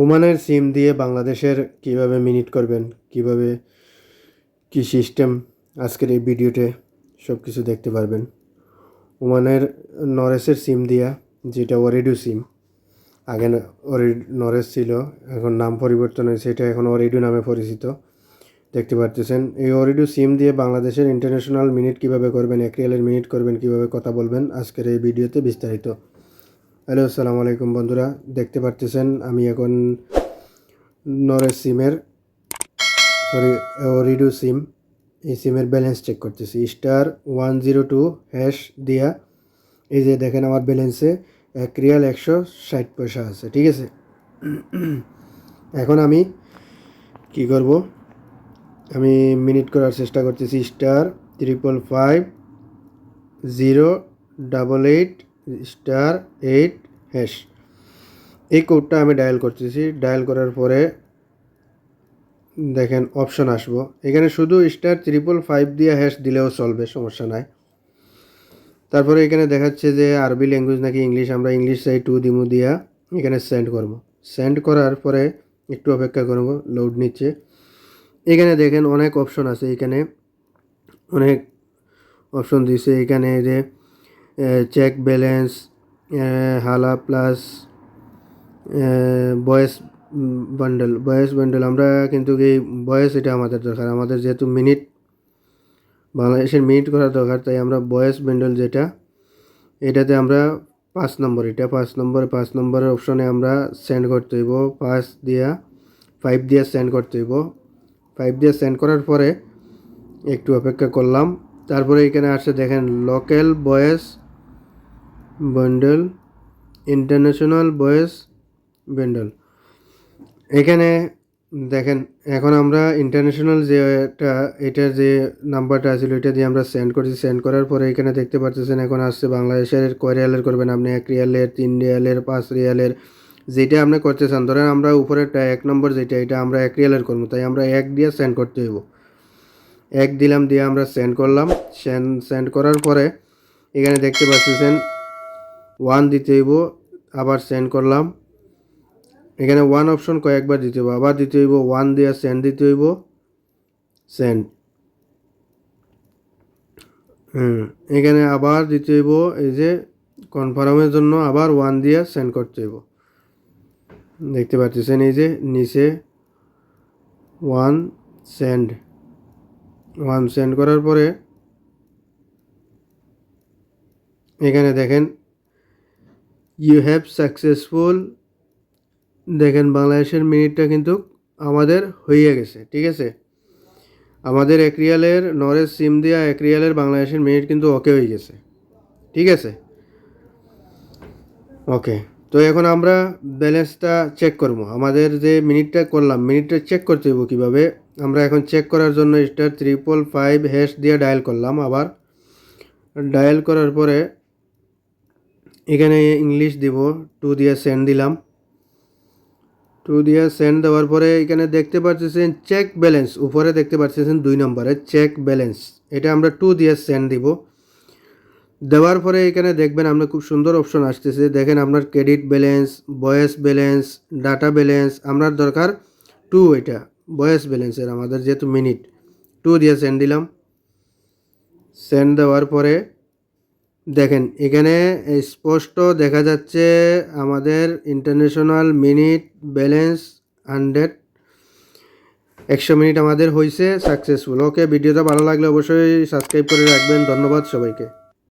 ওমানের সিম দিয়ে বাংলাদেশের কীভাবে মিনিট করবেন, কীভাবে কি সিস্টেম আজকের এই ভিডিওতে সব কিছু দেখতে পারবেন। ওমানের নরেসের সিম দিয়া, যেটা অরেডু সিম, আগে অরে নরেস ছিল, এখন নাম পরিবর্তন হয়েছে, এটা এখন অরেডু নামে পরিচিত। দেখতে পারতেছেন, এই অরেডু সিম দিয়ে বাংলাদেশের ইন্টারন্যাশনাল মিনিট কীভাবে করবেন, এক্রিয়ালের মিনিট করবেন, কীভাবে কথা বলবেন, আজকের এই ভিডিওতে বিস্তারিত। হ্যালো, আসসালামু আলাইকুম বন্ধুরা, দেখতে পারতেছেন আমি এখন নরেশ সিমের সরি রিডু সিম, এই সিমের ব্যালেন্স চেক করতেছি। Star one zero two hash দিয়া, এই যে দেখেন আমার ব্যালেন্সে এক রিয়াল একশো ষাট পয়সা আছে, ঠিক আছে? এখন আমি কি করব? আমি মিনিট করার চেষ্টা করতেছি star triple five zero double eight star eight hash. এই কোডটা আমি ডায়াল করতেছি। ডায়াল করার পরে দেখেন অপশন আসব। এখানে শুধু স্টার ট্রিপল ফাইভ দিয়ে হ্যাশ দিলেও চলবে, সমস্যা নাই। তারপরে এখানে দেখাচ্ছে যে আরবি ল্যাঙ্গুয়েজ নাকি ইংলিশ আমরা ইংলিশ চাই টু দিমু দিয়া এখানে সেন্ড করব। সেন্ড করার পরে একটু অপেক্ষা করব লোড নিচ্ছে। এখানে দেখেন অনেক অপশন আছে, এখানে অনেক অপশন দিছে। এখানে যে চেক ব্যালেন্স হালা plus voice bundle. Voice bundle, আমরা কিন্তু এই বয়েস এটা আমাদের দরকার। আমাদের যেহেতু মিনিট, বাংলাদেশের মিনিট করা দরকার, তাই আমরা বয়েস বান্ডেল যেটা, এটাতে আমরা পাঁচ নম্বর, এটা পাঁচ নম্বর, পাঁচ নম্বরের অপশনে আমরা সেন্ড করতে হইব। পাঁচ দিয়া, ফাইভ দিয়া সেন্ড করতে হইব। ফাইভ দিয়ে সেন্ড করার পরে একটু অপেক্ষা করলাম। তারপরে এখানে আসছে দেখেন, local voice bundle international voice bundle এখানে দেখেন, এখন আমরা ইন্টারন্যাশনাল যে এটা এটার যে নাম্বারটা আছিল এটা দিয়ে আমরা সেন্ড করছি। সেন্ড করার পরে এখানে দেখতে পাচ্ছেন এখন আসছে বাংলাদেশের কয় রিয়ালের করবেন আপনি? এক রিয়ালের তিন রিয়ালের পাঁচ রিয়ালের যেটা আপনি করতে চান, ধরেন আমরা উপরেরটা এক নম্বর যেটা, এটা আমরা এক রিয়ালের করব। তাই আমরা এক দিয়ে সেন্ড করতে হইব। এক দিলাম, দিয়ে আমরা সেন্ড করলাম। সেন্ড সেন্ড করার পরে এখানে দেখতে পাচ্ছেন ওয়ান দিতে হইব, আবার সেন্ড করলাম। এখানে ওয়ান অপশন কয়েকবার দিতে হইব, আবার দিতে হইব ওয়ান দিয়ে সেন্ড দিতে হইব সেন্ড হুম, এখানে আবার দিতে হইব, এই যে কনফার্মের জন্য আবার ওয়ান দিয়ে সেন্ড করতে হইব। দেখতে পাচ্ছেন, এই যে নিচে ওয়ান সেন্ড ওয়ান সেন্ড করার পরে, এখানে দেখেন ইউ হ্যাভ সাকসেসফুল দেখেন বাংলাদেশের মিনিটটা কিন্তু আমাদের হয়ে গেছে, ঠিক আছে? আমাদের এক রিয়ালের নরেজ সিম দিয়া এক রিয়ালের বাংলাদেশের মিনিট কিন্তু ওকে হয়ে গেছে, ঠিক আছে? ওকে, তো এখন আমরা ব্যালেন্সটা চেক করব। আমাদের যে মিনিটটা করলাম, মিনিটটা চেক করতে হইব কীভাবে? আমরা এখন চেক করার জন্য স্টার ত্রিপল ফাইভ হ্যাশ দিয়ে ডায়াল করলাম আবার। ডায়াল করার পরে এখানে ইংলিশ দিব টু দিয়ে সেন্ড দিলাম। টু দিয়ে সেন্ড দেওয়ার পরে এখানে দেখতে পাচ্ছেন চেক ব্যালেন্স উপরে দেখতে পাচ্ছেন দুই নম্বরে চেক ব্যালেন্স এটা আমরা টু দিয়ে সেন্ড দিব। দেওয়ার পরে এখানে দেখবেন আপনার খুব সুন্দর অপশন আসতেছে। দেখেন আপনার credit balance voice balance data balance আপনার দরকার টু এটা ভয়েস ব্যালেন্সের আমাদের যেহেতু মিনিট টু দিয়ে সেন্ড দিলাম। সেন্ড দেওয়ার পরে দেখেন, এখানে স্পষ্ট দেখা যাচ্ছে আমাদের ইন্টারন্যাশনাল মিনিট ব্যালেন্স হান্ড্রেড একশো মিনিট আমাদের হয়েছে সাকসেসফুল ওকে ভিডিওটা ভালো লাগলে অবশ্যই সাবস্ক্রাইব করে রাখবেন। ধন্যবাদ সবাইকে।